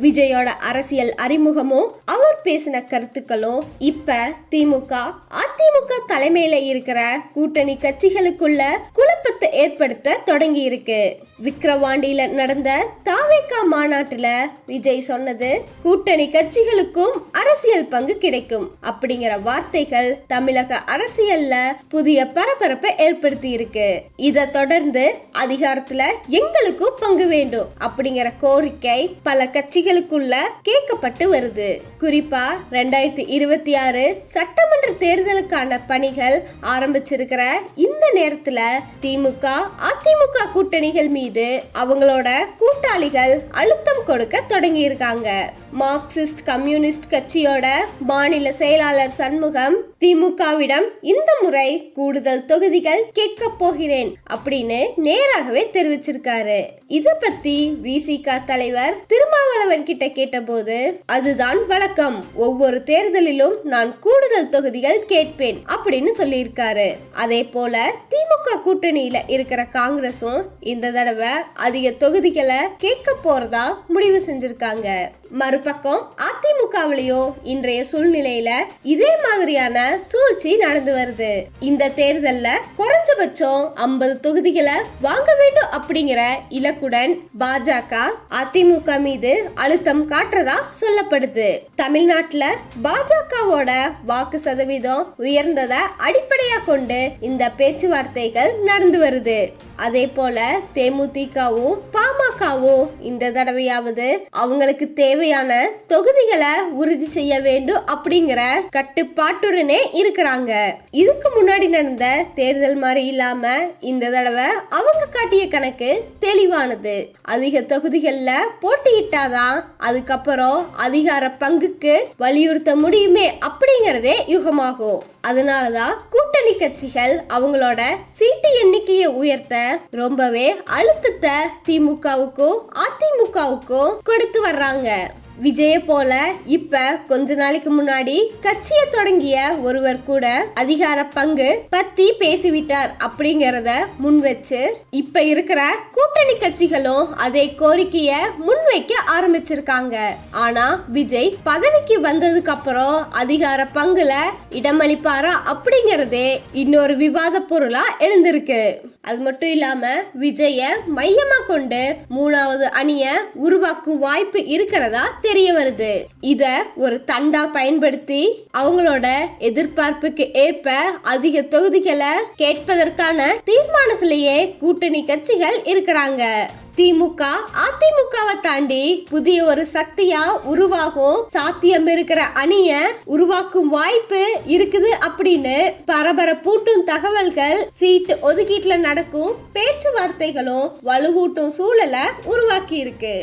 விஜயோட அரசியல் அறிமுகமும் அவர் பேசின கருத்துக்களும் இப்ப திமுக அதிமுக தலைமையில இருக்கிற கூட்டணி கட்சிகளுக்குள்ள குழப்பத்தை ஏற்படுத்த தொடங்கி இருக்கு விக்கிரவாண்டியில நடந்த தாவேக்கா மாநாட்டுல விஜய் சொன்னது கூட்டணி கட்சிகளுக்கும் அரசியல் பங்கு கிடைக்கும். அப்படிங்கிற வார்த்தைகள் தமிழக அரசியல்ல புதிய பரபரப்பை ஏற்படுத்தி இருக்கு இதை தொடர்ந்து அதிகாரத்துல எங்களுக்கும் பங்கு வேண்டும் அப்படிங்கிற கோரிக்கை பல கட்சிகளுக்குள்ள கேட்கப்பட்டு வருது. குறிப்பா ரெண்டாயிரத்தி இருபத்தி ஆறு சட்டமன்ற தேர்தலுக்கான பணிகள் ஆரம்பிச்சிருக்கிற இந்த நேரத்துல திமுக அதிமுக கூட்டணிகள் மீது அவங்களோட கூட்டாளிகள் அழுத்தம் கொடுக்க தொடங்கியிருக்காங்க. மார்க்சிஸ்ட் கம்யூனிஸ்ட் கட்சியோட மாநில செயலாளர் சண்முகம் திமுகவிடம் இந்த முறை கூடுதல் தொகுதிகள் கேட்க போகிறேன் அப்படின்னு நேராகவே தெரிவிச்சிருக்காரு. இத பத்தி விசிக தலைவர் திருமாவளவன் கிட்ட கேட்டபோது அதுதான் வழக்கம். ஒவ்வொரு தேர்தலிலும் நான் கூடுதல் தொகுதிகள் கேட்பேன் அப்படின்னு சொல்லியிருக்காரு. அதே போல திமுக கூட்டணியில இருக்கிற காங்கிரஸும் இந்த தடவை அதிக தொகுதிகளை கேட்க போறதா முடிவு செஞ்சிருக்காங்க. பக்கம் அதிமுகவிலையோ இன்றைய சூழ்நிலையில இதே மாதிரியான சூழ்ச்சி நடந்து வருது. இந்த தேர்தல்ல குறைஞ்சபட்சம் ஐம்பது தொகுதிகளை வாங்க வேண்டும் அப்படிங்கிற இலக்குடன் பாஜக அதிமுக மீது அழுத்தம் காட்டுறதா சொல்லப்படுது. தமிழ்நாட்டுல பாஜகவோட வாக்கு சதவீதம் உயர்ந்ததை அடிப்படையா கொண்டு இந்த பேச்சுவார்த்தைகள் நடந்து வருது. அதே போல தேமுதிகவும் பாமகவும் இந்த தடவையாவது அவங்களுக்கு தேவையான தொகுதிகளை உறுதி செய்ய வேண்டும் அப்படிங்கிற கட்டுப்பாட்டுடனே இருக்கிறாங்க. இதுக்கு முன்னாடி நடந்த தேர்தல் மாதிரி இல்லாம இந்த தடவை அவங்க காட்டிய கணக்கு தெளிவானது. அதிக தொகுதிகளில் போட்டியிட்டாதான் அதுக்கப்புறம் அதிகார பங்குக்கு வலியுறுத்த முடியுமே அப்படிங்கிறதே யுகமாகும். அதனாலதான் கூட்டணி கட்சிகள் அவங்களோட சீட்டு எண்ணிக்கையை உயர்த்த ரொம்பவே அழுத்தத்தை திமுகவுக்கும் அதிமுகவுக்கும் கொடுத்து வர்றாங்க. விஜய போல இப்ப கொஞ்ச நாளைக்கு முன்னாடி கட்சியை தொடங்கிய ஒருவர் கூட அதிகார பங்கு பத்தி பேசிவிட்டார் அப்படிங்கறத முன் வச்சு இப்ப இருக்கிற கூட்டணி கட்சிகளும் அதே கோரிக்கைய முன்வைக்க ஆரம்பிச்சிருக்காங்க. ஆனா விஜய் பதவிக்கு வந்ததுக்கு அப்புறம் அதிகார பங்குல இடமளிப்பாரா அப்படிங்கறதே இன்னொரு விவாத பொருளா எழுந்திருக்கு. அது மட்டும் இல்லாம விஜய மையமா கொண்டு மூணாவது அணிய உருவாக்கும் வாய்ப்பு இருக்கிறதா தெரிய வருது. இத ஒரு தண்டா பயன்படுத்தி அவங்களோட எதிர்பார்ப்புக்கு ஏற்ப அதிக தொகுதிகளை கேட்பதற்கான தீர்மானத்திலேயே கூட்டணி கட்சிகள் இருக்கிறாங்க. திமுக அதிமுகவை தாண்டி புதிய ஒரு சக்தியா உருவாகும் சாத்தியம் இருக்கிற அணிய உருவாக்கும் வாய்ப்பு இருக்குது அப்படின்னு பரபரப்பூட்டும் தகவல்கள் சீட்டு ஒதுக்கீட்டுல நடக்கும் பேச்சுவார்த்தைகளும் வலுவூட்டும் சூழலை உருவாக்கி இருக்கு